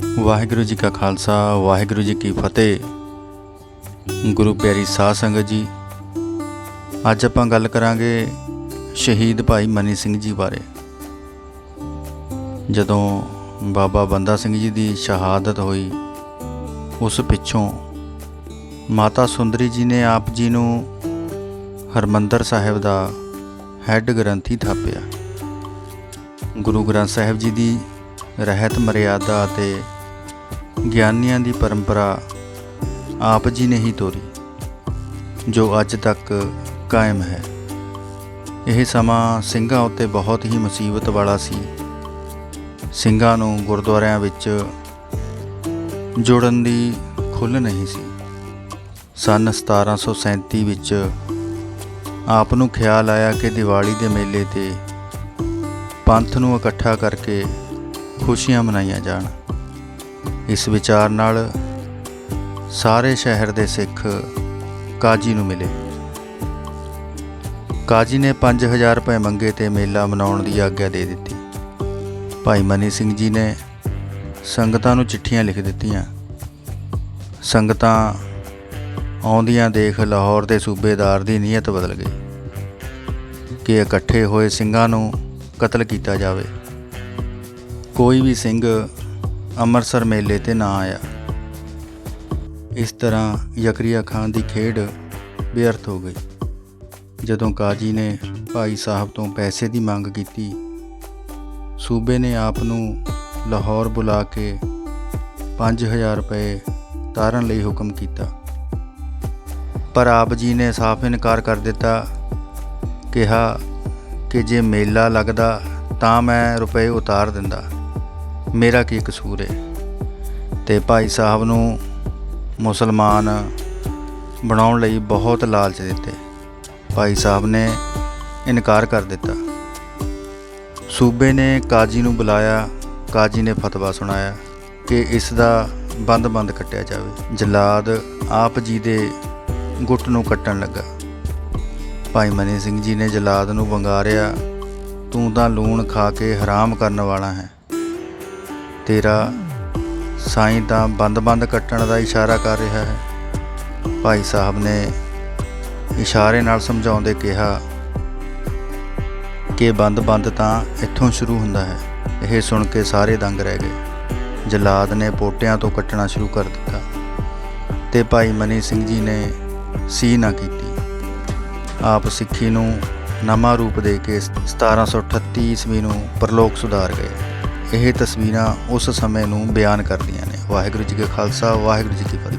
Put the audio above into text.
ਵਾਹਿਗੁਰੂ ਜੀ ਕਾ ਖਾਲਸਾ, ਵਾਹਿਗੁਰੂ ਜੀ ਕੀ ਫਤਿਹ। ਗੁਰੂ ਪਿਆਰੀ ਸਾਧ ਸੰਗਤ ਜੀ, ਅੱਜ ਆਪਾਂ ਗੱਲ ਕਰਾਂਗੇ ਸ਼ਹੀਦ ਭਾਈ ਮਨੀ ਸਿੰਘ ਜੀ ਬਾਰੇ। ਜਦੋਂ ਬਾਬਾ ਬੰਦਾ ਸਿੰਘ ਜੀ ਦੀ ਸ਼ਹਾਦਤ ਹੋਈ, ਉਸ ਪਿੱਛੋਂ ਮਾਤਾ ਸੁੰਦਰੀ ਜੀ ਨੇ ਆਪ ਜੀ ਨੂੰ ਹਰਮੰਦਰ ਸਾਹਿਬ ਦਾ ਹੈੱਡ ਗ੍ਰੰਥੀ ਥਾਪਿਆ। ਗੁਰੂ ਗ੍ਰੰਥ ਸਾਹਿਬ ਜੀ ਦੀ ਰਹਿਤ ਮਰਿਆਦਾ ਅਤੇ ਗਿਆਨੀਆਂ ਦੀ ਪਰੰਪਰਾ ਆਪ ਜੀ ਨੇ ਹੀ ਤੋਰੀ, ਜੋ ਅੱਜ ਤੱਕ ਕਾਇਮ ਹੈ। ਇਹ ਸਮਾਂ ਸਿੰਘਾਂ ਉੱਤੇ ਬਹੁਤ ਹੀ ਮੁਸੀਬਤ ਵਾਲਾ ਸੀ। ਸਿੰਘਾਂ ਨੂੰ ਗੁਰਦੁਆਰਿਆਂ ਵਿੱਚ ਜੋੜਨ ਦੀ ਖੁੱਲ੍ਹ ਨਹੀਂ ਸੀ। ਸਨ 1737 ਵਿੱਚ ਆਪ ਨੂੰ ਖਿਆਲ ਆਇਆ ਕਿ ਦੀਵਾਲੀ ਦੇ ਮੇਲੇ ਤੇ ਪੰਥ ਨੂੰ ਇਕੱਠਾ ਕਰਕੇ ਖੁਸ਼ੀਆਂ ਮਨਾਈਆਂ ਜਾਣ। ਇਸ ਵਿਚਾਰ ਨਾਲ ਸਾਰੇ ਸ਼ਹਿਰ ਦੇ ਸਿੱਖ ਕਾਜੀ ਨੂੰ ਮਿਲੇ। ਕਾਜੀ ਨੇ 5000 ਰੁਪਏ ਮੰਗੇ ਤੇ ਮੇਲਾ ਮਨਾਉਣ ਦੀ ਆਗਿਆ ਦੇ ਦਿੱਤੀ। ਭਾਈ ਮਨੀ ਸਿੰਘ ਜੀ ਨੇ ਸੰਗਤਾਂ ਨੂੰ ਚਿੱਠੀਆਂ ਲਿਖ ਦਿੱਤੀਆਂ। ਸੰਗਤਾਂ ਆਉਂਦੀਆਂ ਦੇਖ ਲਾਹੌਰ ਦੇ ਸੂਬੇਦਾਰ ਦੀ ਨੀਅਤ ਬਦਲ ਗਈ ਕਿ ਇਕੱਠੇ ਹੋਏ ਸਿੰਘਾਂ ਨੂੰ ਕਤਲ ਕੀਤਾ ਜਾਵੇ। ਕੋਈ ਵੀ ਸਿੰਘ ਅੰਮ੍ਰਿਤਸਰ ਮੇਲੇ ਤੇ ਨਾ ਆਇਆ। ਇਸ ਤਰ੍ਹਾਂ ਯਕਰੀਆ ਖਾਨ ਦੀ ਖੇਡ ਬੇਅਰਥ ਹੋ ਗਈ। ਜਦੋਂ ਕਾਜੀ ਨੇ ਭਾਈ ਸਾਹਿਬ ਤੋਂ ਪੈਸੇ ਦੀ ਮੰਗ ਕੀਤੀ, ਸੂਬੇ ਨੇ ਆਪ ਨੂੰ ਲਾਹੌਰ ਬੁਲਾ ਕੇ 5000 ਰੁਪਏ ਤਾਰਨ ਲਈ ਹੁਕਮ ਕੀਤਾ। ਪਰ ਆਪ ਜੀ ਨੇ ਸਾਫ਼ ਇਨਕਾਰ ਕਰ ਦਿੱਤਾ, ਕਿਹਾ ਕਿ ਜੇ ਮੇਲਾ ਲੱਗਦਾ ਤਾਂ ਮੈਂ ਰੁਪਏ ਉਤਾਰ ਦਿੰਦਾ। ਮੇਰਾ ਕੀ ਕਸੂਰ ਹੈ ਤੇ ਭਾਈ ਸਾਹਿਬ ਨੂੰ ਮੁਸਲਮਾਨ ਬਣਾਉਣ ਲਈ ਬਹੁਤ ਲਾਲਚ ਦਿੱਤੇ। ਭਾਈ ਸਾਹਿਬ ਨੇ ਇਨਕਾਰ ਕਰ ਦਿੱਤਾ। ਸੂਬੇ ਨੇ ਕਾਜੀ ਨੂੰ ਬੁਲਾਇਆ, ਕਾਜੀ ਨੇ ਫਤਵਾ ਸੁਣਾਇਆ ਕਿ ਇਸ ਦਾ ਬੰਦ-ਬੰਦ ਕੱਟਿਆ ਜਾਵੇ। ਜਲਾਦ ਆਪ ਜੀ ਦੇ ਗੁੱਟ ਨੂੰ ਕੱਟਣ ਲੱਗਾ। ਭਾਈ ਮਨੀ ਸਿੰਘ ਜੀ ਨੇ ਜਲਾਦ ਨੂੰ ਵੰਗਾਰਿਆ, ਤੂੰ ਤਾਂ ਲੂਣ ਖਾ ਕੇ ਹਰਾਮ ਕਰਨ ਵਾਲਾ ਹੈ। ਤੇਰਾ ਸਾਈਂ ਤਾਂ ਬੰਦ-ਬੰਦ ਕੱਟਣ ਦਾ ਇਸ਼ਾਰਾ ਕਰ ਰਿਹਾ ਹੈ। ਭਾਈ ਸਾਹਿਬ ਨੇ ਇਸ਼ਾਰੇ ਨਾਲ ਸਮਝਾਉਂਦੇ ਕਿਹਾ ਕਿ ਬੰਦ-ਬੰਦ ਤਾਂ ਇੱਥੋਂ ਸ਼ੁਰੂ ਹੁੰਦਾ ਹੈ। ਇਹ ਸੁਣ ਕੇ ਸਾਰੇ ਦੰਗ ਰਹਿ ਗਏ। ਜਲਾਦ ਨੇ ਪੋਟਿਆਂ ਤੋਂ ਕੱਟਣਾ ਸ਼ੁਰੂ ਕਰ ਦਿੱਤਾ ਤੇ ਭਾਈ ਮਨੀ ਸਿੰਘ ਜੀ ਨੇ ਸੀ ਨਾ ਕੀਤੀ। ਆਪ ਸਿੱਖੀ ਨੂੰ ਨਵਾਂ ਰੂਪ ਦੇ ਕੇ 1738 ਈਸਵੀ ਨੂੰ ਪ੍ਰਲੋਕ ਸੁਧਾਰ ਗਏ। ਇਹ ਤਸਵੀਰਾਂ ਉਸ ਸਮੇਂ ਨੂੰ ਬਿਆਨ ਕਰਦੀਆਂ ਨੇ। ਵਾਹਿਗੁਰੂ ਜੀ ਕਾ ਖਾਲਸਾ, ਵਾਹਿਗੁਰੂ ਜੀ ਕੀ ਫਤਿਹ।